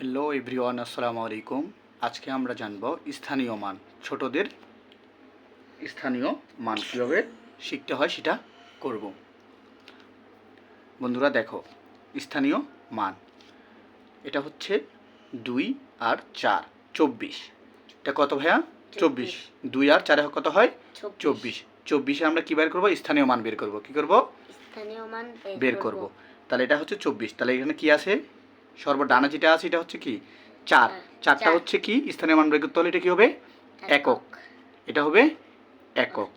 Hello everyone আসসালামু আলাইকুম। আজকে আমরা জানব স্থানীয় মান ছোটদের স্থানীয় মান কীভাবে শিখতে হয় সেটা করব। বন্ধুরা দেখো স্থানীয় মান এটা হচ্ছে দুই আর চার চব্বিশ। এটা কত ভাইয়া? চব্বিশ। দুই আর চারে কত হয়? চব্বিশ। চব্বিশে। আমরা কী বের করব? স্থানীয় মান বের করব। কি করব? স্থানীয় মান বের করব। তাহলে এটা হচ্ছে চব্বিশ। তাহলে এখানে কি আছে? সর্বডানা যেটা আছে এটা হচ্ছে কি? চার। চারটা হচ্ছে কি? স্থানীয় মান বের করতে হলে এটা কি হবে? একক। এটা হবে একক।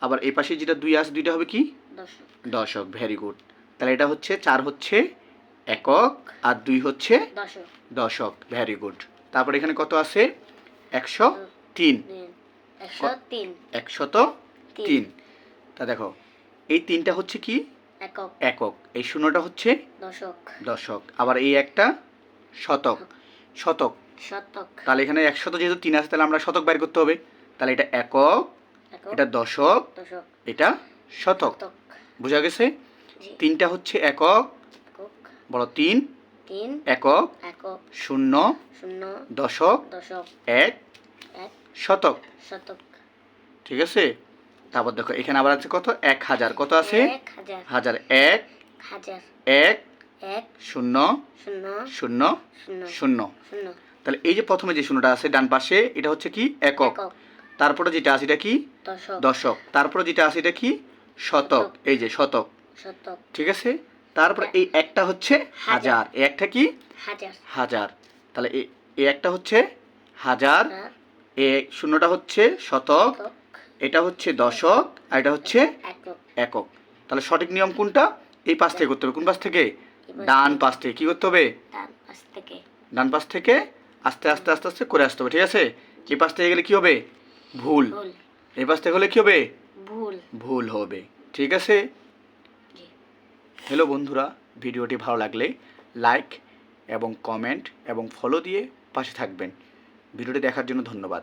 আবার এই পাশে যেটা দুই আছে দুইটা হবে কি? দশক। Very good. তাহলে এটা হচ্ছে চার হচ্ছে একক আর দুই হচ্ছে দশক। Very good. তারপর এখানে কত আছে? একশো তিন তিন। একশো তিন। একশত তিন। তা দেখো এই তিনটা হচ্ছে কি? একক। একক। এই শূন্যটা হচ্ছে দশক। দশক। আবার এই একটা শতক। শতক। শতক। তাহলে এখানে একশত যেহেতু তিন আছে তাহলে আমরা শতক বের করতে হবে। তাহলে এটা একক এটা দশক এটা শতক। বোঝা গেছে? তিনটা হচ্ছে একক। বড় তিন। একক। শূন্য। শূন্য। দশক। এক। শতক। শতক। ঠিক আছে? তারপর দেখো এখানে আবার আছে কত? এক হাজার। কত আছে? হাজার। এক এক শূন্য শূন্য শূন্য তাহলে এই যে প্রথমে যে শূন্যটা আছে ডান পাশে এটা হচ্ছে কি? একক। তারপরে যেটা আছে এটা কি? দশক। তারপরে যেটা আছে এটা কি? শতক। এই যে শতক। শতক। ঠিক আছে? তারপরে এই একটা হচ্ছে হাজার। এই একটা কি? হাজার। তাহলে এই একটা হচ্ছে হাজার। এ শূন্যটা হচ্ছে শতক। এটা হচ্ছে দশক আর এটা হচ্ছে একক। তাহলে সঠিক নিয়ম কোনটা? এই পাশ থেকে করতে হবে। কোন পাশ থেকে? ডান পাশ থেকে। কি করতে হবে? ডান পাশ থেকে। আস্তে আস্তে আস্তে আস্তে করে আসতে হবে ঠিক আছে? এই পাশ থেকে গেলে কি হবে? ভুল। ভুল। এই পাশ থেকে হলে কি হবে? ভুল। ভুল হবে। ঠিক আছে? হ্যালো বন্ধুরা ভিডিওটি ভালো লাগলে লাইক এবং কমেন্ট এবং ফলো দিয়ে পাশে থাকবেন। ভিডিওটি দেখার জন্য ধন্যবাদ।